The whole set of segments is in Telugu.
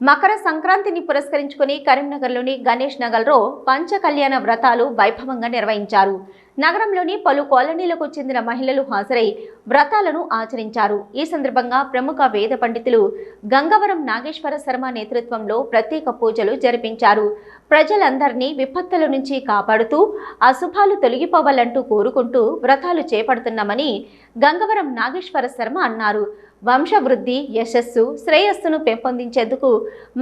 మకర సంక్రాంతిని పురస్కరించుకుని కరీంనగర్లోని గణేష్ నగర్లో పంచకళ్యాణ వ్రతాలు వైభవంగా నిర్వహించారు. నగరంలోని పలు కాలనీలకు చెందిన మహిళలు హాజరై వ్రతాలను ఆచరించారు. ఈ సందర్భంగా ప్రముఖ వేద పండితులు గంగవరం నాగేశ్వర శర్మ నేతృత్వంలో ప్రత్యేక పూజలు జరిపించారు. ప్రజలందరినీ విపత్తుల నుంచి కాపాడుతూ అశుభాలు తొలగిపోవాలంటూ కోరుకుంటూ వ్రతాలు చేపడుతున్నామని గంగవరం నాగేశ్వర శర్మ అన్నారు. వంశవృద్ధి యశస్సు శ్రేయస్సును పెంపొందించేందుకు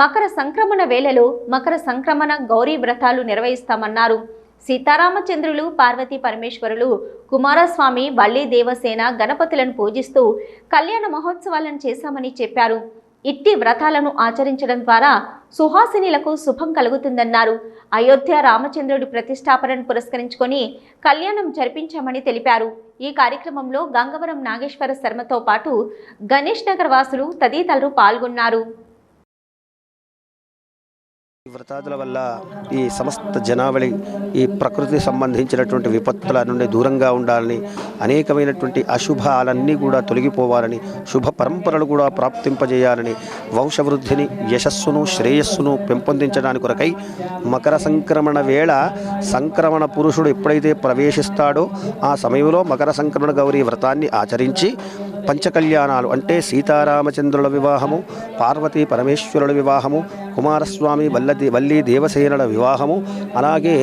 మకర సంక్రమణ వేళలో మకర సంక్రమణ గౌరీ వ్రతాలు నిర్వహిస్తామన్నారు. సీతారామచంద్రులు పార్వతీ పరమేశ్వరులు కుమారస్వామి వల్లి దేవసేన గణపతులను పూజిస్తూ కళ్యాణ మహోత్సవాలను చేశామని చెప్పారు. ఇట్టి వ్రతాలను ఆచరించడం ద్వారా సుహాసినిలకు శుభం కలుగుతుందన్నారు. అయోధ్య రామచంద్రుడి ప్రతిష్టాపనను పురస్కరించుకొని కళ్యాణం జరిపించామని తెలిపారు. ఈ కార్యక్రమంలో గంగవరం నాగేశ్వర శర్మతో పాటు గణేష్ నగర్ వాసులు తదితరులు పాల్గొన్నారు. వ్రతాదుల వల్ల ఈ సమస్త జనావళి ఈ ప్రకృతి సంబంధించినటువంటి విపత్తుల నుండి దూరంగా ఉండాలని అనేకమైనటువంటి అశుభాలన్నీ కూడా తొలగిపోవాలని శుభ పరంపరలు కూడా ప్రాప్తింపజేయాలని వంశవృద్ధిని యశస్సును శ్రేయస్సును పెంపొందించడానికి కొరకై మకర సంక్రమణ వేళ సంక్రమణ పురుషుడు ఎప్పుడైతే ప్రవేశిస్తాడో ఆ సమయంలో మకర సంక్రమణ గౌరీ వ్రతాన్ని ఆచరించి పంచకళ్యాణాలు అంటే సీతారామచంద్రుల వివాహము పార్వతీ పరమేశ్వరుల వివాహము కుమారస్వామి వల్లది వల్లి దేవసేనుల వివాహము అలాగే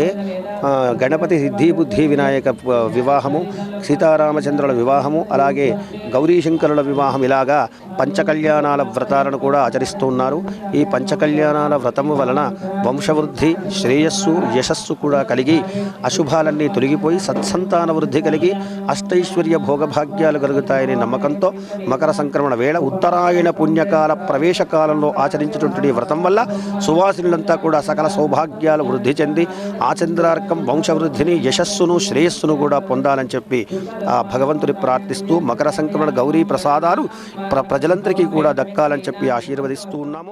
గణపతి సిద్ధి బుద్ధి వినాయక వివాహము సీతారామచంద్రుల వివాహము అలాగే గౌరీశంకరుల వివాహం ఇలాగా పంచకళ్యాణాల వ్రతాలను కూడా ఆచరిస్తూ ఉన్నారు. ఈ పంచకళ్యాణాల వ్రతము వలన వంశవృద్ధి శ్రేయస్సు యశస్సు కూడా కలిగి అశుభాలన్నీ తొలగిపోయి సత్సంతాన వృద్ధి కలిగి అష్టైశ్వర్య భోగభాగ్యాలు కలుగుతాయనే నమ్మకంతో మకర సంక్రమణ వేళ ఉత్తరాయణ పుణ్యకాల ప్రవేశకాలంలో ఆచరించినటువంటి వ్రతం వల్ల సువాసినులంతా కూడా సకల సౌభాగ్యాలు వృద్ధి చెంది ఆచంద్రార్కం వంశవృద్ధిని యశస్సును శ్రేయస్సును కూడా పొందాలని చెప్పి ఆ భగవంతుని ప్రార్థిస్తూ మకర సంక్రమణ గౌరీ ప్రసాదాలు ప్ర ప్రజలందరికీ కూడా దక్కాలని చెప్పి ఆశీర్వదిస్తూ ఉన్నాము.